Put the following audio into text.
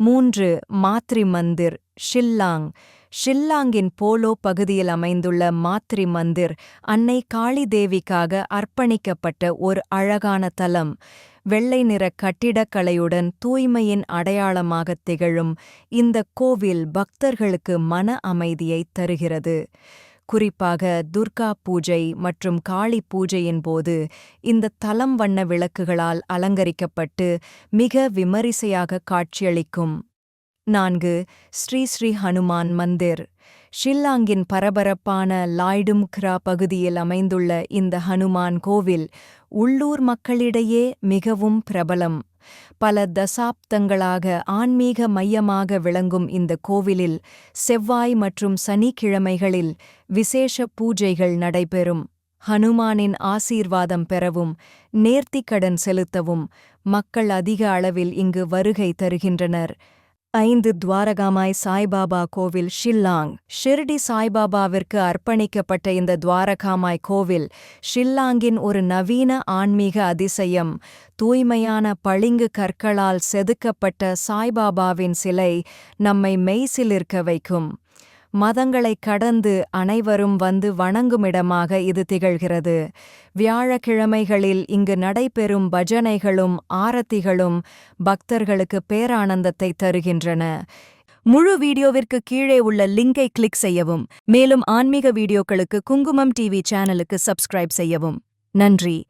மூன்று மாத்ரி மந்திர் ஷில்லாங். ஷில்லாங்கின் போலோ பகுதியில் அமைந்துள்ள மாத்ரி மந்திர் அன்னை காளி தேவிக்காக அர்ப்பணிக்கப்பட்ட ஒரு அழகான தலம். வெள்ளை நிற கட்டிடக்கலையுடன் தூய்மையின் அடையாளமாகத் திகழும் இந்த கோவில் பக்தர்களுக்கு மன அமைதியைத் தருகிறது. குறிப்பாக துர்கா பூஜை மற்றும் காளி பூஜையின் போது இந்த தலம் வண்ண விளக்குகளால் அலங்கரிக்கப்பட்டு மிக விமரிசையாக காட்சியளிக்கும். நான்கு ஸ்ரீ ஸ்ரீ ஹனுமான் மந்திர். ஷில்லாங்கின் பரபரப்பான லாய்டும்க்ரா பகுதியில் அமைந்துள்ள இந்த ஹனுமான் கோவில் உள்ளூர் மக்களிடையே மிகவும் பிரபலம். பல தசாப்தங்களாக ஆன்மீக மையமாக விளங்கும் இந்த கோவிலில் செவ்வாய் மற்றும் சனிக்கிழமைகளில் விசேஷ பூஜைகள் நடைபெறும். ஹனுமானின் ஆசீர்வாதம் பெறவும் நேர்த்திக்கடன் செலுத்தவும் மக்கள் அதிக அளவில் இங்கு வருகை தருகின்றனர். ஐந்து துவாரகாமாய் சாய்பாபா கோவில் ஷில்லாங். ஷிர்டி சாய்பாபாவிற்கு அர்ப்பணிக்கப்பட்ட இந்த துவாரகாமாய் கோவில் ஷில்லாங்கின் ஒரு நவீன ஆன்மீக அதிசயம். தூய்மையான பளிங்கு கற்களால் செதுக்கப்பட்ட சாய்பாபாவின் சிலை நம்மை மெய்சிலிருக்க வைக்கும். மதங்களைக் கடந்து அனைவரும் வந்து வணங்குமிடமாக இது திகழ்கிறது. வியாழக்கிழமைகளில் இங்கு நடைபெறும் பஜனைகளும் ஆரத்திகளும் பக்தர்களுக்கு பேரானந்தத்தை தருகின்றன. முழு வீடியோவிற்கு கீழே உள்ள லிங்கை கிளிக் செய்யவும் மேலும் ஆன்மீக வீடியோக்களுக்கு குங்குமம் டிவி சேனலுக்கு சப்ஸ்கிரைப் செய்யவும். நன்றி.